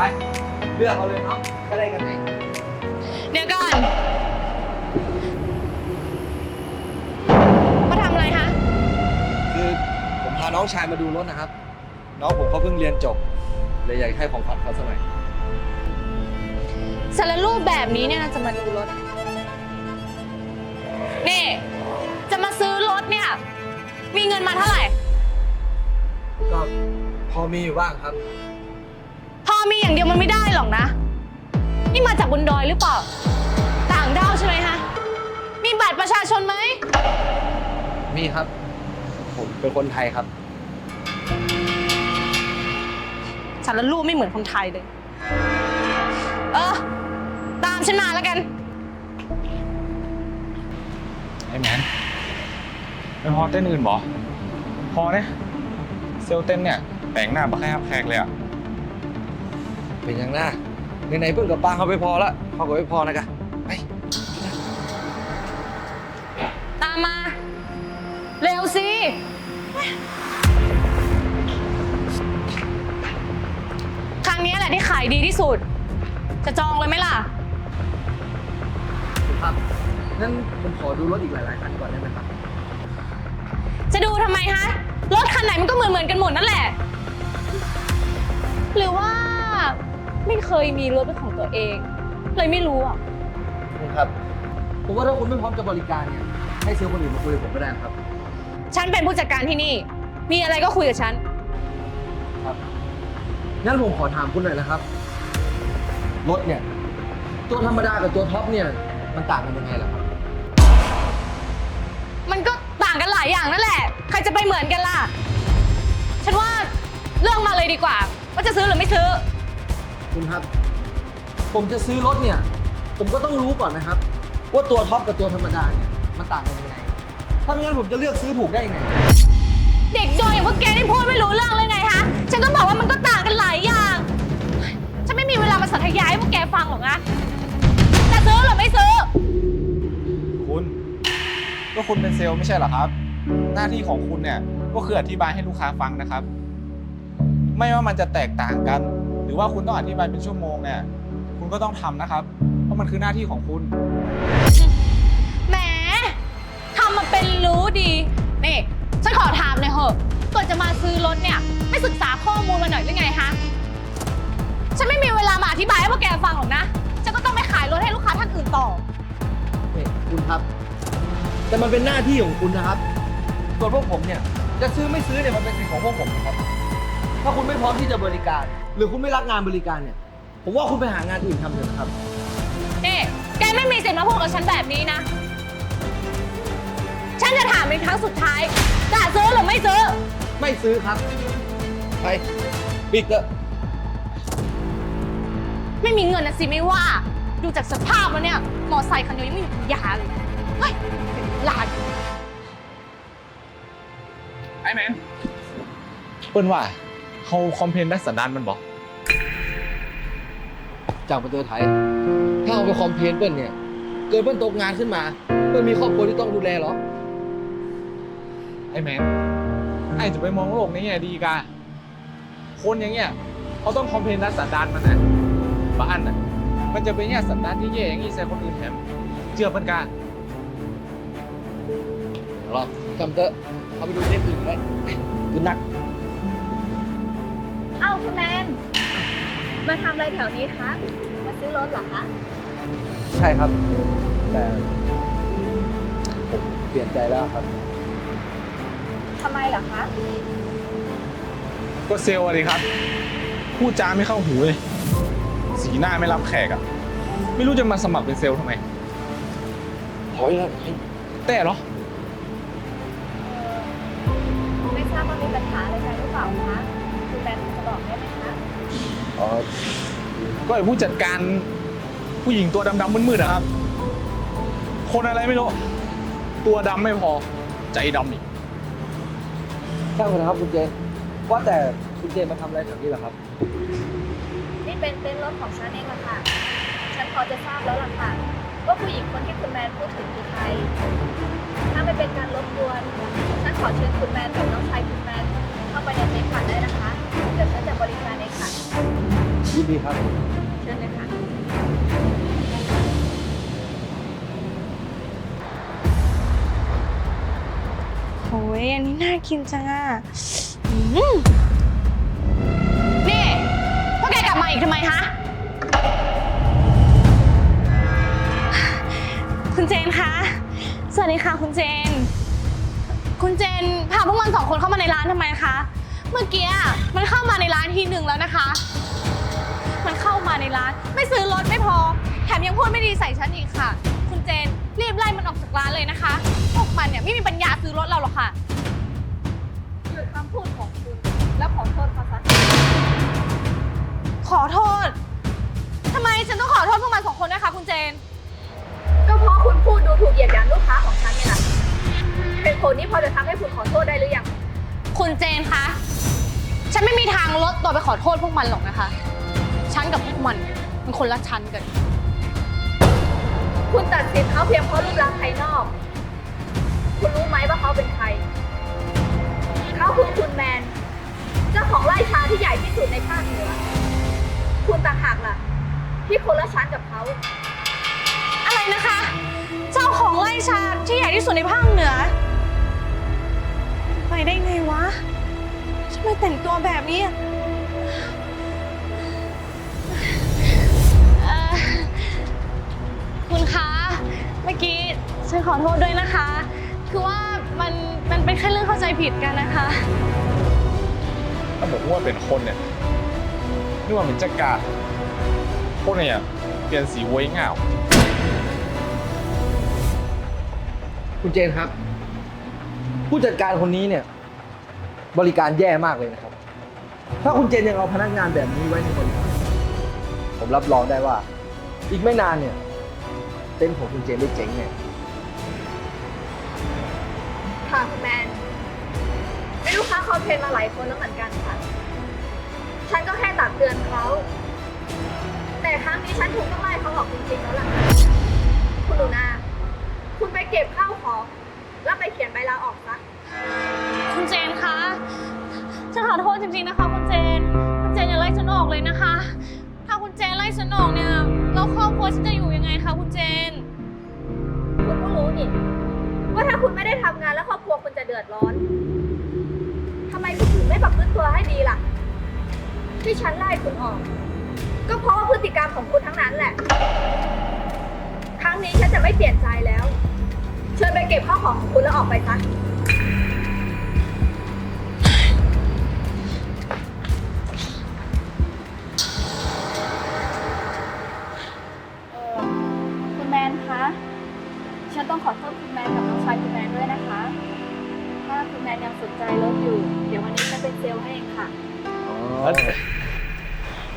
ไปเลือกเอาเลยเนาะก็ได้กันไหนเดี๋ยวก่อน มาทำอะไรคะ คือผมพาน้องชายมาดูรถนะครับ น้องผมเขาเพิ่งเรียนจบเลยอยากให้ของขวัญเขาสักหน่อยสารรูปแบบนี้เนี่ยนะจะมาดูรถ นี่ จะมาซื้อรถเนี่ย มีเงินมาเท่าไหร่ ก็พอมีอยู่บ้างครับพอ มีอย่างเดียวมันไม่ได้หรอกนะ นี่มาจากบนดอยหรือเปล่า ต่างด้าวใช่ไหมฮะ มีบัตรประชาชนไหม มีครับ ผมเป็นคนไทยครับสารรูปไม่เหมือนคนไทยเลย เออ ตามฉันมาแล้วกัน ไอ้แมนไม่พอเต้นอื่นบอพอเนี่ยเซลลเต้นเนี่ยแปลงหน้าบักแคบแขกเลยอะ เป็นยังหน้าไหนๆเพิ่งกับป้าเขาไปพอละพอกับไม่พอนะกะไปตามมา เร็วสิ ครั้งนี้แหละที่ขายดีที่สุด จะจองเลยไหมล่ะ ครับงั้นผมขอดูรถอีกหลายๆคันก่อนได้ไหมครับ จะดูทำไมฮะ รถคันไหนมันก็เหมือนเหมือนๆกันหมดนั่นแหละ หรือว่า ไม่เคยมีรถเป็นของตัวเอง เลยไม่รู้อะ คุณครับ ผมว่าถ้าคุณไม่พร้อมจะบริการเนี่ย ให้ซื้อคนอื่นมาคุยกับผมก็ได้นะครับ ฉันเป็นผู้จัดการที่นี่ มีอะไรก็คุยกับฉัน ครับ งั้นผมขอถามคุณหน่อยนะครับ รถเนี่ย ตัวธรรมดากับตัวท็อปเนี่ย มันต่างกันยังไงล่ะครับ มันก็ต่างกันหลายอย่างนั่นแหละ ใครจะไปเหมือนกันล่ะ ฉันว่าเรื่องมาเลยดีกว่า ว่าจะซื้อหรือไม่ซื้อ คุณครับ ผมจะซื้อรถเนี่ย ผมก็ต้องรู้ก่อนนะครับ ว่าตัวท็อปกับตัวธรรมดาเนี่ยมันต่างกันยังไง ถ้าไม่งั้นผมจะเลือกซื้อถูกได้ยังไง เด็กโดยอย่างพวกแกนี่พูดไม่รู้เรื่องเลยไงฮะ ฉันก็บอกว่ามันก็ต่างกันหลายอย่าง ฉันไม่มีเวลามาสาธยายให้พวกแกฟังหรอกนะจะซื้อหรือไม่ซื้อ คุณก็คุณเป็นเซลล์ไม่ใช่เหรอครับ หน้าที่ของคุณเนี่ยก็คืออธิบายให้ลูกค้าฟังนะครับ ไม่ว่ามันจะแตกต่างกันห รือว่าคุณต้องอธิบายเป็นชั่วโมงเนี่ยคุณก็ต้องทำนะครับ เพราะมันคือหน้าที่ของคุณ แหมทำมาเป็นรู้ดี นี่ ฉันขอถามหน่อยเหอะก่อนจะมาซื้อรถเนี่ย ไม่ศึกษาข้อมูลมาหน่อยหรือไงฮะ ฉันไม่มีเวลามาอธิบายให้พวกแกฟังหรอกนะ ฉันก็ต้องไปขายรถให้ลูกค้าท่านอื่นต่อ นี่คุณครับ แต่มันเป็นหน้าที่ของคุณนะครับ ส่วนพวกผมเนี่ย จะซื้อไม่ซื้อเนี่ยมันเป็นสิทธิ์ของพวกผมนะครับ ถ้าคุณไม่พร้อมที่จะบริการ หรือคุณไม่รักงานบริการเนี่ย ผมว่าคุณไปหางานอื่นทำเถอะนะครับ นี่แกไม่มีสิทธิ์มาพูดกับฉันแบบนี้นะ ฉันจะถามเป็นครั้งสุดท้ายจะซื้อหรือไม่ซื้อ ไม่ซื้อครับ ไปปิดเถอะไม่มีเงินนะสิไม่ว่า ดูจากสภาพแล้วเนี่ย มอไซค์คันเดียวยังไม่มีปัญญาเลย เฮ้ยเป็นลานไอ้แมนเปิ้ลว่า เขาคอมเพลนได้สันดานมันบอกจากประเทศไทย ถ้าเอาไปคอมเพลนเปิ้ลเนี่ย เกิดเปิ้ลตกงานขึ้นมา เปิ้ลมีครอบครัวที่ต้องดูแลเหรอ ไอ้แมนไอ้จะไปมองโลกในแง่ดีกาคนอย่างเงี้ยเขาต้องคอมเพลนด้านสันดานมันนะบ้านน่ะ มันจะเป็นแง่สันดานที่แย่อย่างนี้ใส่คนอื่นแถมเชื่อเปิ้ลการอจำเตอะเอาไปดูเล่มอื่นไว้คุณนัก เอ้าคุณแมน มาทำอะไรแถวนี้คะ มาซื้อรถเหรอคะ ใช่ครับ แต่ผมเปลี่ยนใจแล้วครับ ทำไมเหรอคะ ก็เซลล์อะดิครับ พูดจาไม่เข้าหูเลย สีหน้าไม่รับแขกอะไม่รู้จะมาสมัครเป็นเซลล์ทำไมถอยแล้วแต่เหรอ ไม่ทราบว่ามีปัญหาอะไรกันหรือเปล่าคะคุณแมนจะบ อกได้ไหมคะอ๋อก็ไอ้ผู้จัดการผู้หญิงตัวดำๆมืดๆอะครับ คนอะไรไม่รู้ ตัวดำไม่พอ ใจดำอีกช่างเถอะนะครับคุณเจ ว่าแต่คุณเจมาทำอะไรแถวนี้เหรอครับ นี่เป็นเต็นท์รถของฉันเองละค่ะ ฉันพอจะทราบแล้วล่ะค่ะว่าผู้หญิงคนที่คุณแมนพูดถึงคือใคร ถ้าไม่เป็นการรบกวน ฉันขอเชิญคุณแมนกับน้องชายคุณแมน เข้าไปในเต็นท์ก่อนได้นะคะเดี๋ยวฉันจะบริการเองค่ะยินดีครับ เชิญเลยค่ะ โอ้ยอันนี้น่ากินจังอะอืมนี่พวกแกกลับมาอีกทำไมคะคุณเจนคะ สวัสดีค่ะคุณเจน คุณเจนพาพวกมันสองคนเข้ามาในร้านทำไมคะ เมื่อกี้อะมันเข้ามาในร้านทีหนึ่งแล้วนะคะ มันเข้ามาในร้าน ไม่ซื้อรถไม่พอ แถมยังพูดไม่ดีใส่ฉันอีกค่ะ คุณเจนรีบไล่มันออกจากร้านเลยนะคะ พวกมันเนี่ยไม่มีปัญญาซื้อรถเราหรอกค่ะ หยุดคำพูดของคุณ แล้วขอโทษเขาซะขอโทษทำไมฉันต้องขอโทษพวกมันสองคนด้วยคะคุณเจน ก็เพราะคุณพูดดูถูกเหยียดหยามลูกค้าของฉันเนี่ยแหละเป็นผลนี้พอจะทำให้คุณขอโทษได้หรือยัง คุณเจนคะ ฉันไม่มีทางลดตัวไปขอโทษพวกมันหรอกนะคะ ฉันกับพวกมันเนี่ยมันคนละชั้นกัน คุณตัดสินเขาเพียงเพราะรูปลักษณ์ภายนอก คุณรู้ไหมว่าเขาเป็นใคร เขาคือคุณแมน เจ้าของไร่ชาที่ใหญ่ที่สุดในภาคเหนือ คุณต่างหากล่ะ ที่คนละชั้นกับเขา อะไรนะคะ เจ้าของไร่ชาที่ใหญ่ที่สุดในภาคเหนือ ไปได้ไงวะทำไมแต่งตัวแบบนี้อะ คุณคะ เมื่อกี้ฉันขอโทษด้วยนะคะ คือว่ามันมันเป็นแค่เรื่องเข้าใจผิดกันนะคะ ถ้าบอกว่าเป็นคนเนี่ยนึกว่าเป็นจักราคนเนี่ยเปลี่ยนสีไว้เหงาคุณเจนครับ ผู้จัดการคนนี้เนี่ย บริการแย่มากเลยนะครับ ถ้าคุณเจนยังเอาพนักงานแบบนี้ไว้ในบริษัทผมรับรองได้ว่า อีกไม่นานเนี่ย เต็นท์ของคุณเจนได้เจ๊งเนี่ยค่ะคุณแมนมีลูกค้าคอมเพลนมาหลายคนแล้วเหมือนกันค่ะ ฉันก็แค่ตักเตือนเขา แต่ครั้งนี้ฉันคงต้องไล่เขาออกจริงๆแล้วล่ะค่ะ คุณลูนาคุณไปเก็บข้าวของ แล้วไปเขียนใบลาออกซะ คุณเจนคะฉันขอโทษจริงๆนะคะคุณเจน คุณเจนอย่าไล่ฉันออกเลยนะคะ ถ้าคุณเจนไล่ฉันออกเนี่ยแล้วครอบครัวฉันจะอยู่ยังไงคะคุณเจน คุณก็รู้นี่ว่าถ้าคุณไม่ได้ทำงานแล้วครอบครัวคุณจะเดือดร้อนทำไมคุณถึงไม่ปรับพฤติตัวให้ดีล่ะ ที่ฉันไล่คุณออก ก็เพราะว่าพฤติกรรมของคุณทั้งนั้นแหละ ครั้งนี้ฉันจะไม่เปลี่ยนใจแล้ว เชิญไปเก็บข้าวของของคุณแล้วออกไปซะ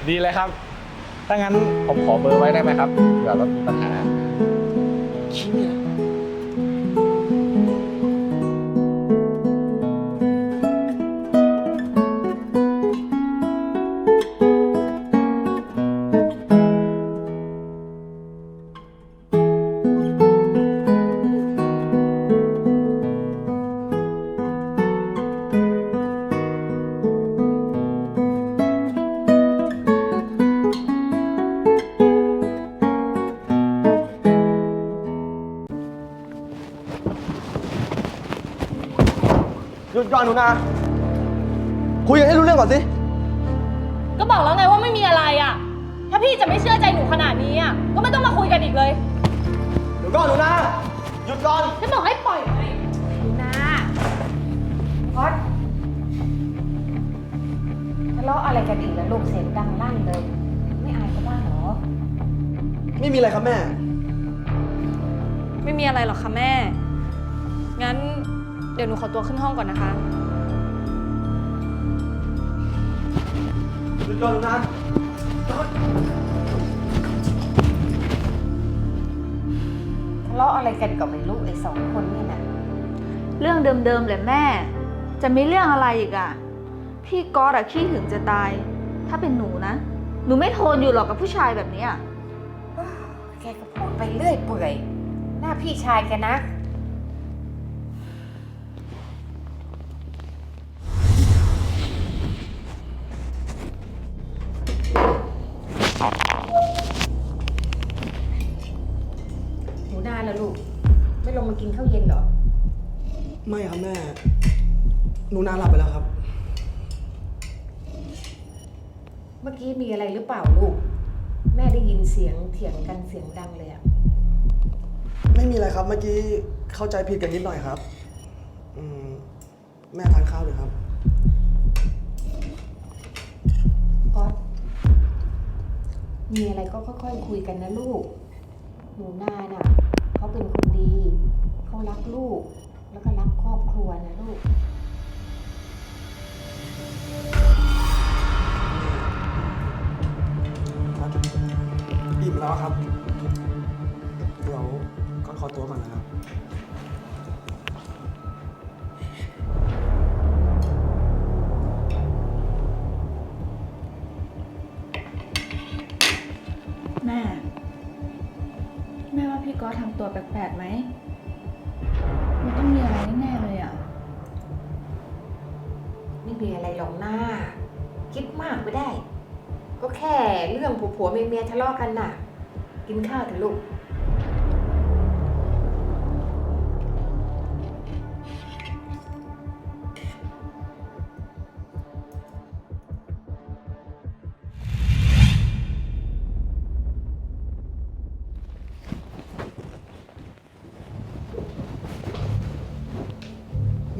ดีเลยครับ ถ้างั้นผมขอเบอร์ไว้ได้ไหมครับเผื่อรถมีปัญหาคิดเนี่ย หนูนาคุยกันให้รู้เรื่องก่อนสิ ก็บอกแล้วไงว่าไม่มีอะไรอะ ถ้าพี่จะไม่เชื่อใจหนูขนาดนี้อะ ก็ไม่ต้องมาคุยกันอีกเลย เดี๋ยวก่อนหนูนาหยุดก่อน ฉันบอกให้ปล่อยไงนะพอดทะเลาะอะไรกันอีกแล้วลูกเสียงดังลั่นเลย ไม่อายเขาบ้างเหรอ ไม่มีอะไรครับแม่ ไม่มีอะไรหรอกค่ะแม่ งั้น เดี๋ยวหนูขอตัวขึ้นห้องก่อนนะคะ หยุดก่อนหนูนาทะเลาะอะไรกันกับไม่รู้ไอ้สองคนนี่นะเรื่องเดิมๆเลยแม่ จะมีเรื่องอะไรอีกอะพี่ก๊อตอะขี้ถึงจะตาย ถ้าเป็นหนูนะ หนูไม่ทนอยู่หรอกกับผู้ชายแบบเนี้ย แกก็พูดไปเรื่อยเปื่อย หน้าพี่ชายแกนะ หนูนาละลูก ไม่ลงมากินข้าวเย็นเหรอ ไม่ครับแม่ หนูนาหลับไปแล้วครับ เมื่อกี้มีอะไรหรือเปล่าลูก แม่ได้ยินเสียงเถียงกันเสียงดังเลยอะไม่มีอะไรครับ เมื่อกี้เข้าใจผิดกันนิดหน่อยครับ อืมแม่ทานข้าวเลยครับก๊อต มีอะไรก็ค่อยๆคุยกันนะลูก หนูนาน่ะเขาเป็นคนดี เขารักลูก แล้วก็รักครอบครัวนะลูก อิ่มแล้วครับ ตัวแปลกๆไหม มันต้องมีอะไรแน่ๆเลยอะ ไม่มีอะไรหรอกหน้า คิดมากไม่ได้ ก็แค่เรื่องผัวๆเมียๆทะเลาะกันน่ะ กินข้าวเถอะลูก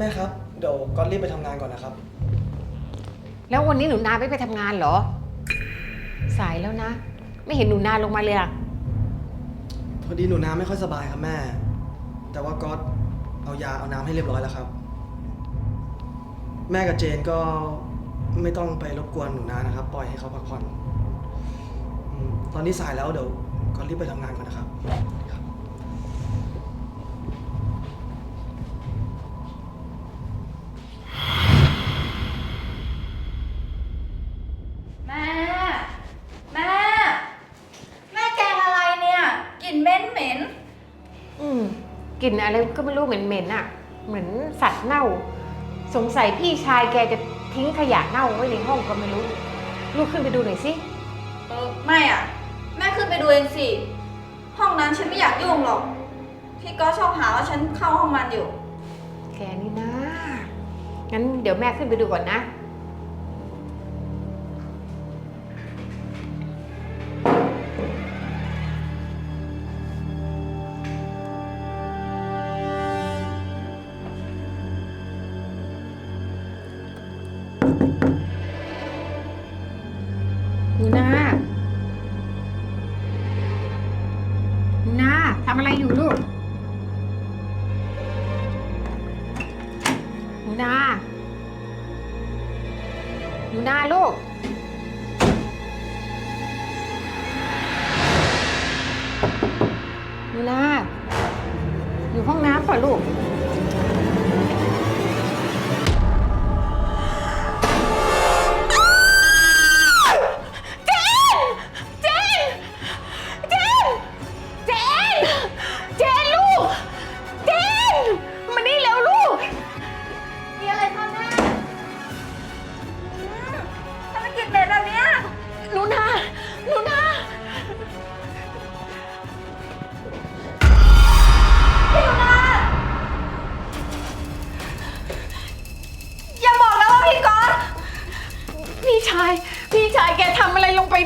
ม่ครับ เดี๋ยวก็รีบไปทำงานก่อนนะครับ แล้ววันนี้หนูนาไม่ไปทำงานเหรอ สายแล้วนะ ไม่เห็นหนูนาลงมาเลยอะพอดีหนูนาไม่ค่อยสบายครับแม่ แต่ว่าก็เอายาเอาน้ำให้เรียบร้อยแล้วครับ แม่กับเจนก็ไม่ต้องไปรบกวนหนูนานะครับ ปล่อยให้เขาพักผ่อนอืมตอนนี้สายแล้วเดี๋ยวก็รีบไปทำงานก่อนนะครับครับ แม่ แม่ แม่แกงอะไรเนี่ยกลิ่นเหม็นเหม็น อืม กลิ่นอะไรก็ไม่รู้เหม็นๆอะเหมือนสัตว์เน่า สงสัยพี่ชายแกจะทิ้งขยะเน่าไว้ในห้องก็ไม่รู้ ลูกขึ้นไปดูหน่อยสิเออไม่อะ แม่ขึ้นไปดูเองสิ ห้องนั้นฉันไม่อยากยุ่งหรอก พี่ก๊อตชอบหาว่าฉันเข้าห้องมันอยู่ แกนี่นะงั้นเดี๋ยวแม่ขึ้นไปดูก่อนนะ หนูนาลูก หนูนาอยู่ห้องน้ำป่ะลูก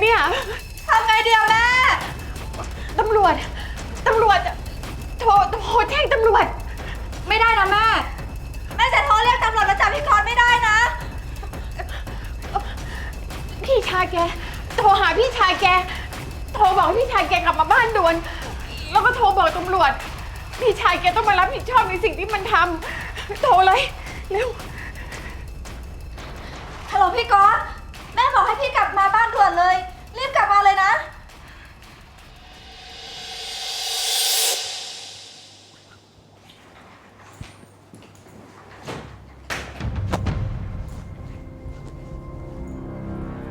เนี่ยทำไงเดียวแม่ตำรวจตำรวจโทรโทรแจ้งตำรวจ ไม่ได้นะแม่แม่จะโทรเรียกตำรวจมาจับพี่ก๊อตไม่ได้นะ พี่ชายแกโทรหาพี่ชายแก โทรบอกพี่ชายแกกลับมาบ้านด่วน แล้วก็โทรบอกตำรวจ พี่ชายแกต้องมารับผิดชอบในสิ่งที่มันทำโทรเลยเร็วฮัลโหลพี่ก๊อต แม่บอกให้พี่กลับมาบ้านด่วนเลย รีบกลับมาเลยนะ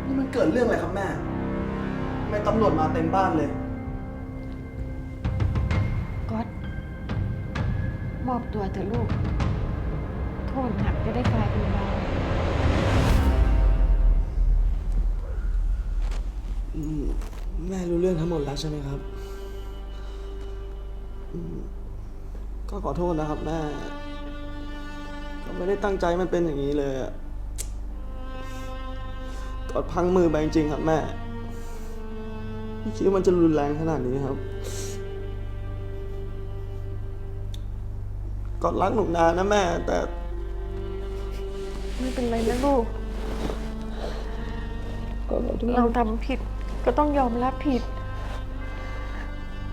นี่มันเกิดเรื่องอะไรครับแม่ทำไมตำรวจมาเต็มบ้านเลย ก๊อตมอบตัวเถอะลูก โทษหนักจะได้กลายเป็นเบา แม่รู้เรื่องทั้งหมดแล้วใช่ไหมครับ ก็ขอโทษนะครับแม่ ก็ไม่ได้ตั้งใจมันเป็นอย่างนี้เลยอะกอดพังมือไปจริงๆครับแม่ไม่คิดว่ามันจะรุนแรงขนาดนี้ครับกอดรักหนูนานะแม่ แต่ไม่เป็นไรนะลูก เราทำผิด ก็ต้องยอมรับผิด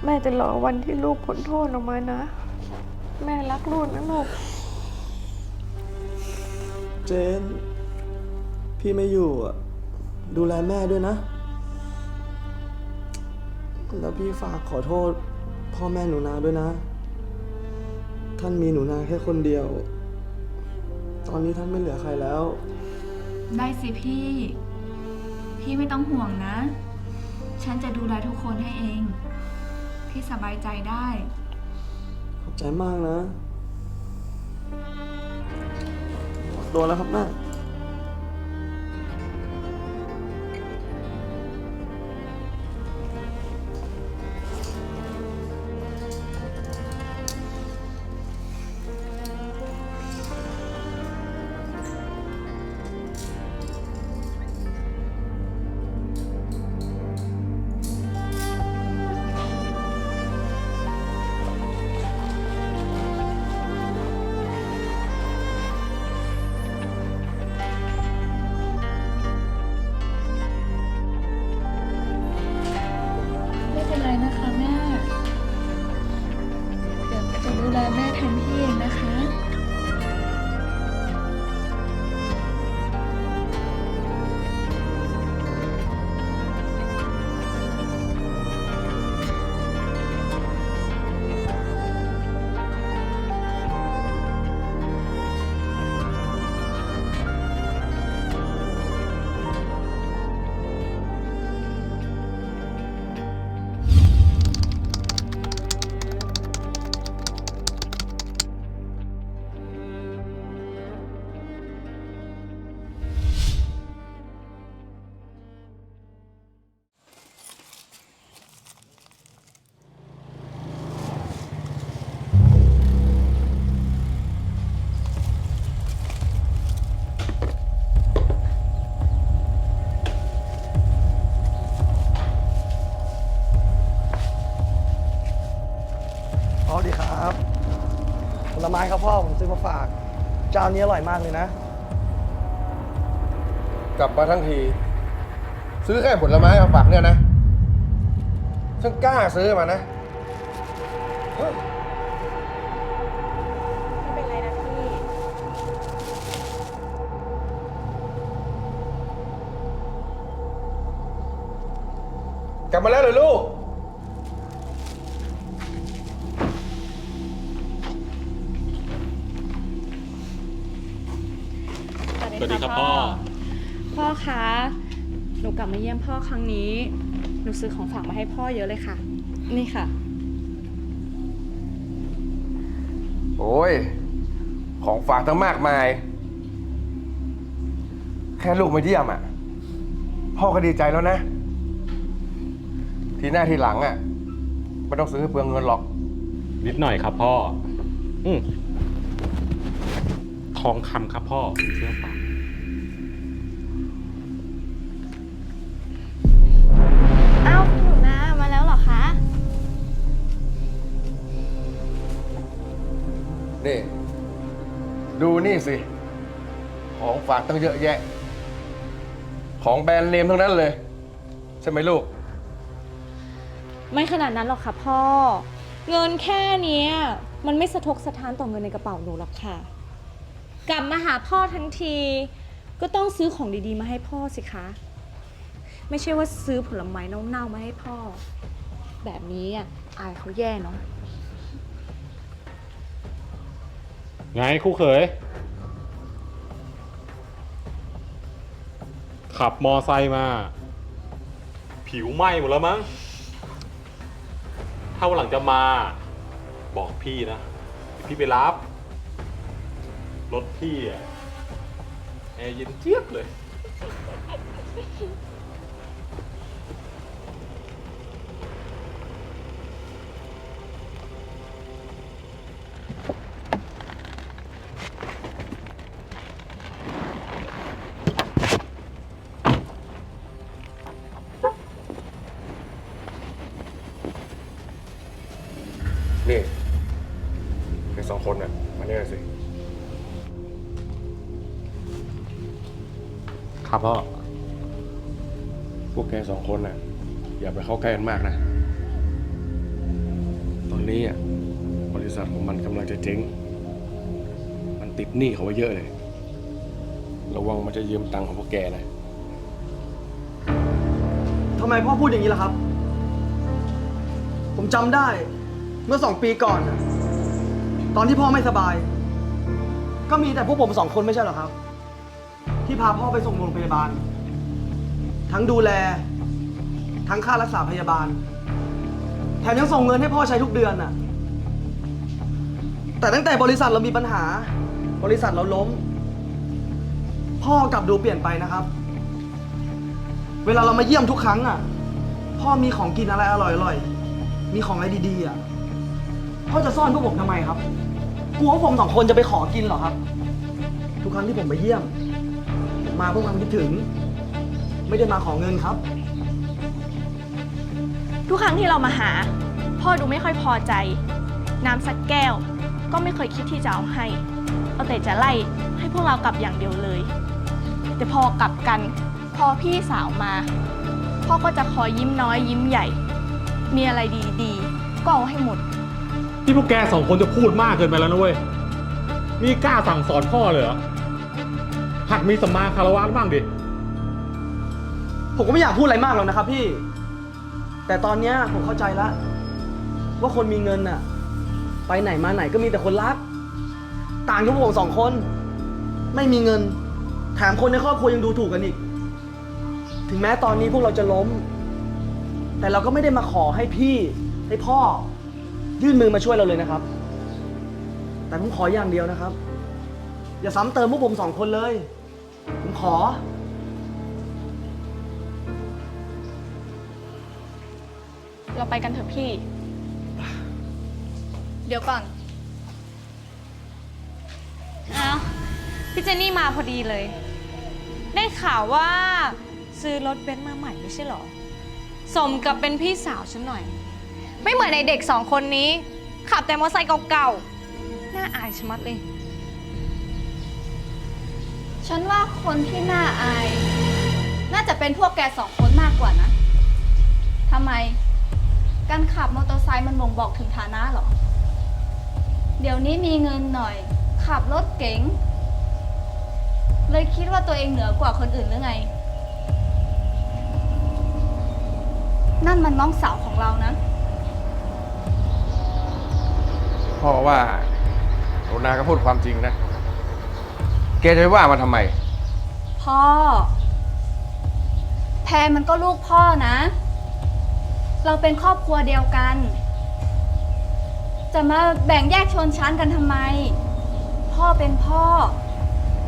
แม่จะรอวันที่ลูกพ้นโทษออกมานะ แม่รักลูกนะลูก เจน พี่ไม่อยู่อะดูแลแม่ด้วยนะ แล้วพี่ฝากขอโทษ พ่อแม่หนูนาด้วยนะ ท่านมีหนูนาแค่คนเดียว ตอนนี้ท่านไม่เหลือใครแล้ว ได้สิพี่ พี่ไม่ต้องห่วงนะ ฉันจะดูแลทุกคนให้เอง พี่สบายใจได้ ขอบใจมากนะตัวแล้วครับแม่ ไม้ครับพ่อผมซื้อมาฝากเจ้านี้อร่อยมากเลยนะ กลับมาทั้งที ซื้อแค่ผลไม้มาฝากเนี่ยนะฉันกล้าซื้อมานะเฮ้ยไม่เป็นไรนะพี่ กลับมาแล้วเลยลูก ยี่ยมพ่อครั้งนี้ หนูซื้อของฝากมาให้พ่อเยอะเลยค่ะ นี่ค่ะ โอ้ย ของฝากตั้งมากมาย แค่ลูกมาเยี่ยมอะ พ่อก็ดีใจแล้วนะ ทีหน้าทีหลังอะ ไม่ต้องซื้อให้เปลืองเงินหรอก นิดหน่อยครับพ่อ อืมทองคำครับพ่อเชื่อฝาก นี่สิ ของฝากตั้งเยอะแยะ ของแบรนด์เนมทั้งนั้นเลย ใช่ไหมลูก ไม่ขนาดนั้นหรอกค่ะพ่อ เงินแค่เนี้ยมันไม่สะทกสะท้านต่อเงินในกระเป๋าหนูหรอกค่ะ กลับมาหาพ่อทั้งที ก็ต้องซื้อของดีๆ มาให้พ่อสิคะ ไม่ใช่ว่าซื้อผลไม้เน่าๆมาให้พ่อ แบบนี้อะอายเขาแย่เนาะ ไงคู่เขย ขับมอไซค์มา ผิวไหม้หมดแล้วมั้ง ถ้าวันหลังจะมา บอกพี่นะเดี๋ยวพี่ไปรับ รถพี่อะแอร์เย็นเจี๊ยบเลย คนน่ะ อย่าไปเข้าใกล้กันมากนะ ตอนนี้บริษัทของมันกำลังจะเจ๊ง มันติดหนี้เขาไว้เยอะเลย ระวังมันจะยืมตังค์ของพวกแกนะทำไมพ่อพูดอย่างนี้ล่ะครับ ผมจำได้เมื่อสองปีก่อนน่ะตอนที่พ่อไม่สบาย ก็มีแต่พวกผมสองคนไม่ใช่เหรอครับ ที่พาพ่อไปส่งโรงพยาบาล ทั้งดูแล ทั้งค่ารักษาพยาบาล แถมยังส่งเงินให้พ่อใช้ทุกเดือนน่ะ แต่ตั้งแต่บริษัทเรามีปัญหา บริษัทเราล้ม พ่อกลับดูเปลี่ยนไปนะครับ เวลาเรามาเยี่ยมทุกครั้งอะ พ่อมีของกินอะไรอร่อยๆ มีของอะไรดีๆอะ พ่อจะซ่อนพวกผมทำไมครับ กลัวว่าผมสองคนจะไปขอกินเหรอครับ ทุกครั้งที่ผมไปเยี่ยมผมมาเพื่อความคิดถึง ไม่ได้มาขอเงินครับ ทุกครั้งที่เรามาหา พ่อดูไม่ค่อยพอใจ น้ำสักแก้ว ก็ไม่เคยคิดที่จะเอาให้ เอาแต่จะไล่ให้พวกเรากลับอย่างเดียวเลย แต่พอกลับกัน พอพี่สาวมา พ่อก็จะคอยยิ้มน้อยยิ้มใหญ่ มีอะไรดีๆ ก็เอาให้หมด ที่พวกแกสองคนจะพูดมากเกินไปแล้วนะเว้ย นี่กล้าสั่งสอนพ่อเลยเหรอ หัดมีสัมมาคารวะบ้างดิ ผมก็ไม่อยากพูดอะไรมากหรอกนะครับพี่ แต่ตอนเนี้ยผมเข้าใจแล้วว่าคนมีเงินน่ะ ไปไหนมาไหนก็มีแต่คนรัก ต่างจากพวกผมสองคน ไม่มีเงิน แถมคนในครอบครัวยังดูถูกกันอีก ถึงแม้ตอนนี้พวกเราจะล้ม แต่เราก็ไม่ได้มาขอให้พี่ให้พ่อ ยื่นมือมาช่วยเราเลยนะครับ แต่ผมขออย่างเดียวนะครับ อย่าซ้ำเติมพวกผมสองคนเลย ผมขอ เราไปกันเถอะพี่ เดี๋ยวก่อนอ้าวพี่เจนนี่มาพอดีเลย ได้ข่าวว่าซื้อรถเบนซ์มาใหม่ไม่ใช่เหรอ สมกับเป็นพี่สาวฉันหน่อย ไม่เหมือนในเด็กสองคนนี้ ขับแต่มอเตอร์ไซค์เก่าๆ น่าอายชะมัดเลย ฉันว่าคนที่น่าอาย น่าจะเป็นพวกแกสองคนมากกว่านะทำไม การขับมอเตอร์ไซค์มันบ่งบอกถึงฐานะเหรอ เดี๋ยวนี้มีเงินหน่อย ขับรถเก๋ง เลยคิดว่าตัวเองเหนือกว่าคนอื่นหรือไง นั่นมันน้องสาวของเรานะ พ่อว่าโรนาก็พูดความจริงนะ แกจะไปว่ามันทำไม พ่อ แพรมันก็ลูกพ่อนะ เราเป็นครอบครัวเดียวกัน จะมาแบ่งแยกชนชั้นกันทำไม พ่อเป็นพ่อ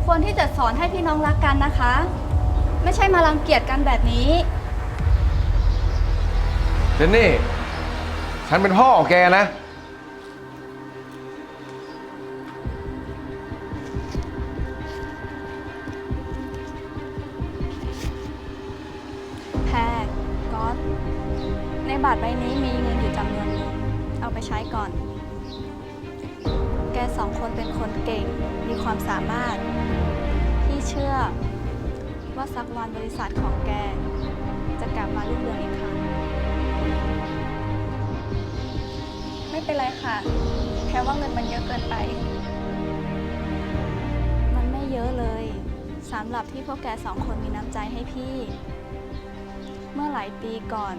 ควรที่จะสอนให้พี่น้องรักกันนะคะ ไม่ใช่มารังเกียจกันแบบนี้ เจนนี่ ฉันเป็นพ่อของแกนะ บัตรใบนี้มีเงินอยู่จำนวนหนึงเอาไปใช้ก่อน แกสองคนเป็นคนเก่ง มีความสามารถ พี่เชื่อว่าสักวันบริษัทของแก จะกลับมารุ่งเรืองอีกครั้ง ไม่เป็นไรค่ะ แค่ว่าเงินมันเยอะเกินไป มันไม่เยอะเลยสำหรับที่พวกแกสองคนมีน้ำใจให้พี่ เมื่อหลายปีก่อน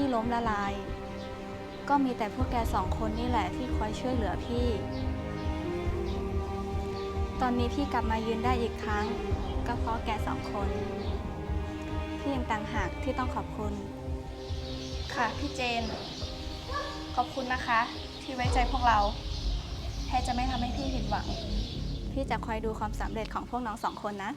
พี่ล้มละลาย ก็มีแต่พวกแกสองคนนี่แหละที่คอยช่วยเหลือพี่ ตอนนี้พี่กลับมายืนได้อีกครั้ง ก็เพราะแกสองคน พี่ยังต่างหากที่ต้องขอบคุณ ค่ะพี่เจน ขอบคุณนะคะ ที่ไว้ใจพวกเราแพรจะไม่ทำให้พี่ผิดหวัง พี่จะคอยดูความสำเร็จของพวกน้องสองคนนะ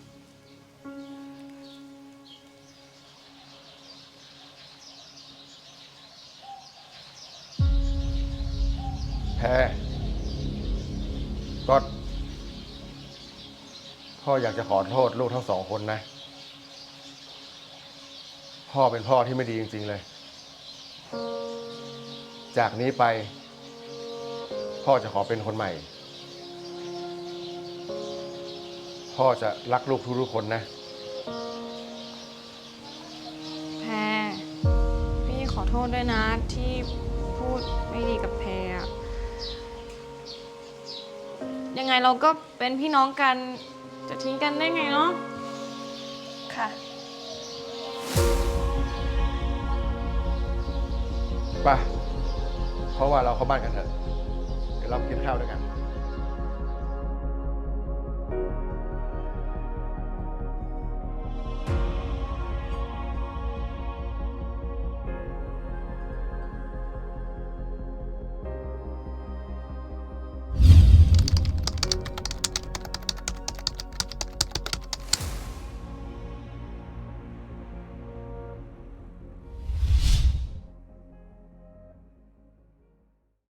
แพ้ก็พ่ออยากจะขอโทษลูกทั้งสองคนนะ พ่อเป็นพ่อที่ไม่ดีจริง ๆเลย จากนี้ไป พ่อจะขอเป็นคนใหม่ พ่อจะรักลูกทุกๆคนนะ แพรพี่ขอโทษด้วยนะที่พูดไม่ดีกับแพรอะ ไงเราก็เป็นพี่น้องกัน จะทิ้งกันได้ไงเนาะ ค่ะ ไป่ะ เพราะว่าเราเข้าบ้านกันเถอะ เดี๋ยวเรากินข้าวด้วยกัน